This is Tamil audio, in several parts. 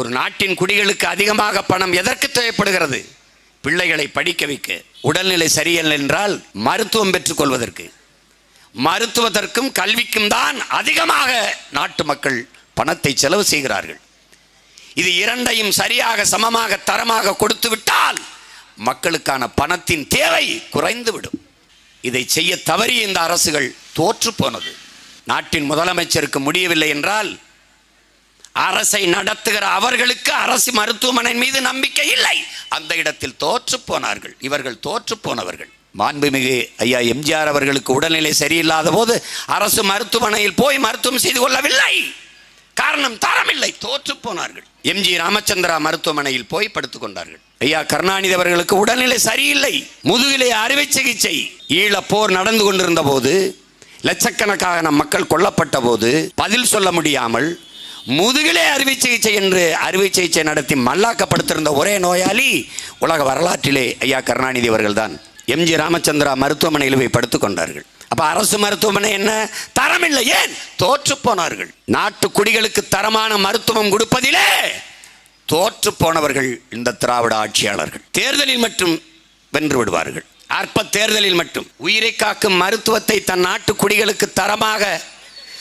ஒரு நாட்டின் குடிகளுக்கு அதிகமாக பணம் எதற்கு தேவைப்படுகிறது? பிள்ளைகளை படிக்க வைக்க. உடல்நிலை சரியில்லை என்றால் மருத்துவம் பெற்றுக்கொள்வதற்கு மருத்துவதற்கும் கல்விக்கும் தான் அதிகமாக நாட்டு மக்கள் பணத்தை செலவு செய்கிறார்கள். இது இரண்டையும் சரியாக சமமாக தரமாக கொடுத்து விட்டால் மக்களுக்கான பணத்தின் தேவை குறைந்துவிடும். இதை செய்ய தவறிய இந்த அரசுகள் தோற்று போனது. நாட்டின் முதலமைச்சருக்கு முடியவில்லை என்றால் அரசை நடத்துகிற அவர்களுக்கு அரசு மருத்துவமனை மீது நம்பிக்கை இல்லை. அந்த இடத்தில் தோற்று போனார்கள். இவர்கள் தோற்று போனவர்கள். மாண்புமிகு ஐயா எம்ஜிஆர் அவர்களுக்கு உடல்நிலை சரியில்லாத போது அரசு மருத்துவமனையில் போய் மருத்துவம் செய்து கொள்ளவில்லை. காரணம் தரமில்லை. தோற்று போனார்கள். எம்ஜி ராமச்சந்திரா மருத்துவமனையில் போய் படுத்துக் கொண்டார்கள். ஐயா கருணாநிதி அவர்களுக்கு உடல்நிலை சரியில்லை. முதுகிலே அறுவை சிகிச்சை. ஈழ போர் நடந்து கொண்டிருந்த போது லட்சக்கணக்கான மக்கள் கொல்லப்பட்ட போது பதில் சொல்ல முடியாமல் முதுகிலே அறுவை சிகிச்சை என்று அறுவை சிகிச்சை நடத்தி மல்லாக்கப்படுத்திருந்த ஒரே நோயாளி உலக வரலாற்றிலே ஐயா கருணாநிதி அவர்கள்தான். எம்ஜி ராமச்சந்திரா மருத்துவமனையில் போய் படுத்துக்கொண்டார்கள் கொண்டார்கள். அரசு மருத்துவமனை என்ன? தரமில்லை. ஏன்? தோற்று போனார்கள். நாட்டு குடிகளுக்கு தரமான மருத்துவம் கொடுப்பதிலே தோற்று போனவர்கள் இந்த திராவிட ஆட்சியாளர்கள். தேர்தலில் மட்டும் வென்று விடுவார்கள். அற்ப தேர்தலில் மட்டும். உயிரை காக்கும் மருத்துவத்தை தன் நாட்டு குடிகளுக்கு தரமாக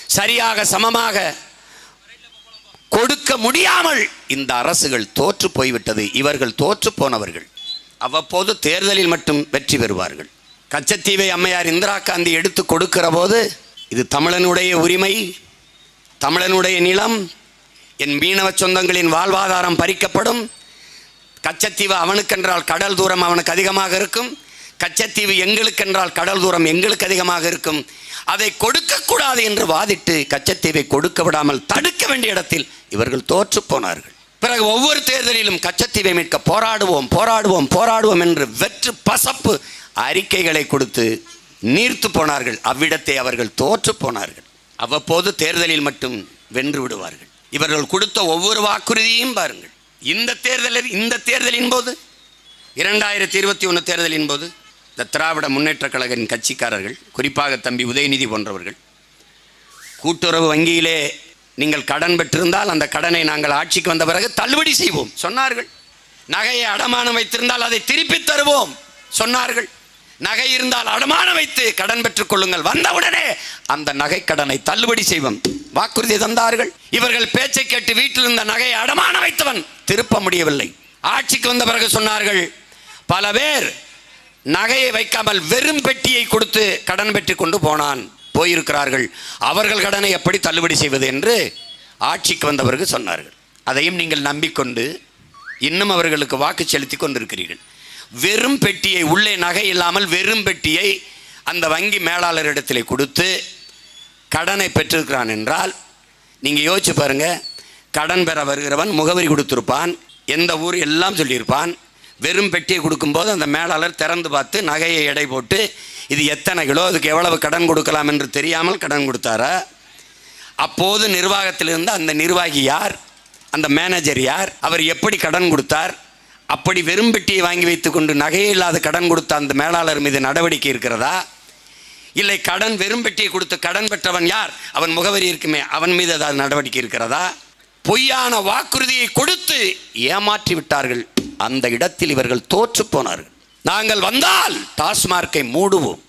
சரியாக சமமாக கொடுக்க முடியாமல் இந்த அரசுகள் தோற்று போய்விட்டது. இவர்கள் தோற்று போனவர்கள். அவ்வப்போது தேர்தலில் மட்டும் வெற்றி பெறுவார்கள். கச்சத்தீவை அம்மையார் இந்திரா காந்தி எடுத்து கொடுக்கிற போது இது தமிழனுடைய உரிமை தமிழனுடைய நிலம் என் மீனவ சொந்தங்களின் வாழ்வாதாரம் பறிக்கப்படும் கச்சத்தீவு அவனுக்கென்றால் கடல் தூரம் அவனுக்கு அதிகமாக இருக்கும் கச்சத்தீவு எங்களுக்கென்றால் கடல் தூரம் எங்களுக்கு அதிகமாக இருக்கும். அதை கொடுக்கக்கூடாது என்று வாதிட்டு கச்சத்தீவை கொடுக்க விடாமல் தடுக்க வேண்டிய இடத்தில் இவர்கள் தோற்று போனார்கள். பிறகு ஒவ்வொரு தேர்தலிலும் கச்சத்தீவை மீட்க போராடுவோம் போராடுவோம் போராடுவோம் என்று வெற்று பசப்பு அறிக்கைகளை கொடுத்து நீர்த்து போனார்கள். அவ்விடத்தை அவர்கள் தோற்று போனார்கள். அவ்வப்போது தேர்தலில் மட்டும் வென்று விடுவார்கள். இவர்கள் கொடுத்த ஒவ்வொரு வாக்குறுதியையும் பாருங்கள். இந்த தேர்தலில் இந்த தேர்தலின் போது இரண்டாயிரத்தி இருபத்தி ஒன்று தேர்தலின் போது இந்த திராவிட முன்னேற்றக் கழகின் கட்சிக்காரர்கள் குறிப்பாக தம்பி உதயநிதி போன்றவர்கள் கூட்டுறவு வங்கியிலே நீங்கள் கடன் பெற்றிருந்தால் அந்த கடனை நாங்கள் ஆட்சிக்கு வந்த பிறகு தள்ளுபடி செய்வோம் சொன்னார்கள். நகையை அடமானம் வைத்திருந்தால் அதை திருப்பி தருவோம் சொன்னார்கள். நகை இருந்தால் அடமானம் வைத்து கடன் பெற்றுக் கொள்ளுங்கள். வந்தவுடனே அந்த நகை கடனை தள்ளுபடி செய்வோம். வாக்குறுதி தந்தார்கள். இவர்கள் பேச்சை கேட்டு வீட்டில் இருந்த நகையை அடமானம் வைத்தவன் திருப்ப முடியவில்லை. ஆட்சிக்கு வந்த பிறகு சொன்னார்கள் பல பேர் நகையை வைக்காமல் வெறும் பெட்டியை கொடுத்து கடன் பெற்று கொண்டு போனான் போயிருக்கிறார்கள். அவர்கள் கடனை எப்படி தள்ளுபடி செய்வது என்று ஆட்சிக்கு வந்த பிறகு சொன்னார்கள். அதையும் நீங்கள் நம்பிக்கொண்டு இன்னும் அவர்களுக்கு வாக்கு செலுத்தி கொண்டிருக்கிறீர்கள். வெறும் பெட்டியை உள்ளே நகை இல்லாமல் வெறும் பெட்டியை அந்த வங்கி மேலாளரிடத்தில் கொடுத்து கடனை பெற்றிருக்கிறான் என்றால் நீங்கள் யோசிச்சு பாருங்கள் கடன் பெற வருகிறவன் முகவரி கொடுத்துருப்பான் எந்த ஊர் எல்லாம் சொல்லியிருப்பான் வெறும் பெட்டியை கொடுக்கும்போது அந்த மேலாளர் திறந்து பார்த்து நகையை எடை போட்டு இது எத்தனை கிலோ? அதுக்கு எவ்வளவு கடன் கொடுக்கலாம்? என்று தெரியாமல் கடன் கொடுத்தாரா? அப்போது நிர்வாகத்தில் இருந்த அந்த நிர்வாகி யார்? அந்த மேனேஜர் யார்? அவர் எப்படி கடன் கொடுத்தார்? அப்படி வெறும் பெட்டியை வாங்கி வைத்துக்கொண்டு நகையே இல்லாத கடன் கொடுத்த அந்த மேலாளர் மீது நடவடிக்கை இருக்கிறதா? இல்லை கடன் வெறும் பெட்டியை கொடுத்து கடன் பெற்றவன் யார்? அவன் முகவரி இருக்குமே அவன் மீது ஏதாவது நடவடிக்கை இருக்கிறதா? பொய்யான வாக்குறுதியை கொடுத்து ஏமாற்றி விட்டார்கள். அந்த இடத்தில் இவர்கள் தோற்று போனார்கள். நாங்கள் வந்தால் டாஸ்மார்க்கை மூடுவோம்.